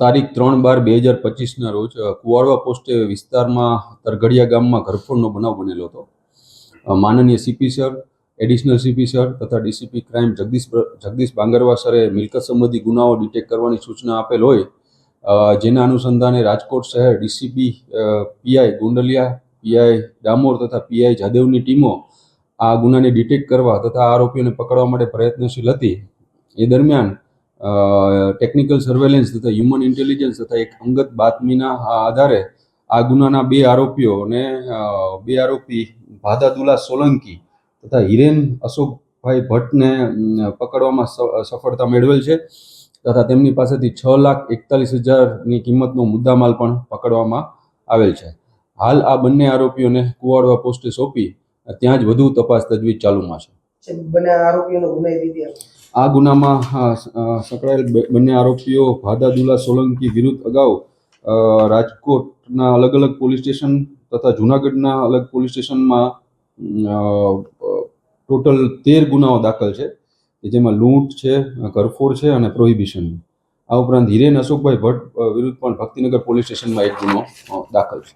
તારીખ ત્રણ બાર બે હજાર પચીસના રોજ કુવાડવા પોસ્ટે વિસ્તારમાં તરઘડિયા ગામમાં ઘરફોડનો બનાવ બનેલો હતો. માનનીય CP sir, additional CP sir તથા ડીસીપી ક્રાઇમ જગદીશ જગદીશ બાંગરવા સરે મિલકત સંબંધી ગુનાઓ ડિટેક્ટ કરવાની સૂચના આપેલ હોય જેના અનુસંધાને રાજકોટ શહેર DCP PI Gondaliya PI Damor તથા પીઆઈ જાદવની ટીમો આ ગુનાને ડિટેક્ટ કરવા તથા આરોપીઓને પકડવા માટે પ્રયત્નશીલ હતી. એ દરમિયાન ટેકનિકલ સર્વેલન્સ તથા હ્યુમન ઇન્ટેલિજન્સ તથા એક અંગત બાતમીના આધારે આ ગુનાના બે આરોપીઓને અને બે આરોપી ભાદાદુલા સોલંકી તથા હિરેન અશોકભાઈ ભટ્ટને પકડવામાં સફળતા મેળવેલ છે તથા તેમની પાસેથી છ લાખ એકતાલીસ હજારની કિંમતનો મુદ્દામાલ પણ પકડવામાં આવેલ છે. હાલ આ બંને આરોપીઓને કુવાડવા પોસ્ટે સોંપી, ત્યાં જ વધુ તપાસ તજવીજ ચાલુમાં છે. બંને આરોપીઓનો ગુનાઈ ઇતિહાસ આ ગુનામાં સંકળાયેલ બંને આરોપીઓ ભાદાદુલા સોલંકી વિરુદ્ધ અગાઉ રાજકોટના અલગ અલગ પોલીસ સ્ટેશન તથા જુનાગઢના અલગ પોલીસ સ્ટેશનમાં ટોટલ તેર ગુનાઓ દાખલ છે, કે જેમાં લૂંટ છે ઘરફોડ છે અને પ્રોહિબિશન. આ ઉપરાંત હિરેન અશોકભાઈ ભટ્ટ વિરુદ્ધ પણ ભક્તિનગર પોલીસ સ્ટેશનમાં એક ગુનો દાખલ છે.